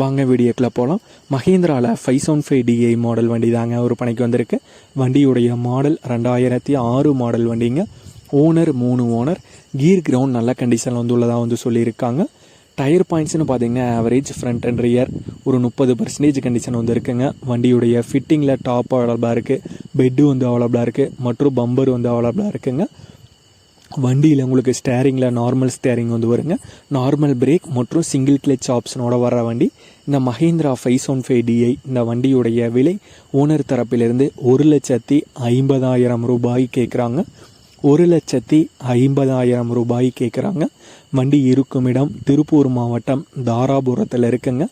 வாங்க வீடியோக்குள்ளே போகலாம் மஹேந்திராவில் five seven five DI model வண்டி தாங்க ஒரு பணிக்கு வந்திருக்கு. வண்டியுடைய மாடல் ரெண்டாயிரத்தி ஆறு மாடல் வண்டிங்க. ஓனர் மூணு ஓனர் கீர் கிரவுண்ட் நல்ல கண்டிஷனில் வந்து உள்ளதாக வந்து சொல்லியிருக்காங்க. டயர் பாயிண்ட்ஸ்னு பார்த்தீங்கன்னா ஆவரேஜ் ஃப்ரண்ட் அண்ட் ரியர் ஒரு முப்பது பர்சன்டேஜ் கண்டிஷன் வந்து இருக்குங்க. வண்டியுடைய ஃபிட்டிங்கில் டாப் அவைலபிளாக இருக்குது பெட்டு வந்து அவைலபிளாக இருக்குது மற்றும் பம்பர் வந்து அவைலபிளாக இருக்குங்க. வண்டியில் உங்களுக்கு ஸ்டேரிங்கில் நார்மல் ஸ்டேரிங் வந்து வருங்க. நார்மல் பிரேக் மற்றும் சிங்கிள் கிளச் ஆப்ஷனோட வர வண்டி. இந்த Mahindra five one five DI இந்த வண்டியுடைய விலை ஓனர் தரப்பிலிருந்து ஒரு லட்சத்தி ஐம்பதாயிரம் ரூபாய் கேட்குறாங்க ஒரு லட்சத்தி ஐம்பதாயிரம் ரூபாய் கேட்குறாங்க வண்டி இருக்கும் இடம் திருப்பூர் மாவட்டம் தாராபுரத்தில் இருக்குங்க.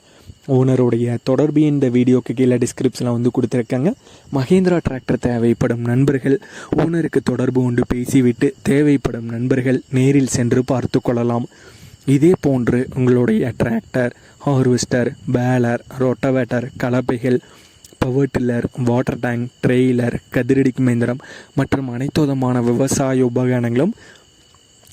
ஓனருடைய தொடர்பு இந்த வீடியோக்கு கீழே டிஸ்கிரிப்ஷனில் வந்து கொடுத்துருக்காங்க. மகேந்திரா டிராக்டர் தேவைப்படும் நண்பர்கள் ஓனருக்கு தொடர்பு கொண்டு பேசிவிட்டு தேவைப்படும் நண்பர்கள் நேரில் சென்று பார்த்து கொள்ளலாம். இதே போன்று உங்களுடைய tractor harvester baler rotavator கலப்பைகள் power tiller water tank trailer கதிரடிக்கும் இயந்திரம் மற்றும் அனைத்து விதமான விவசாய உபகரணங்களும்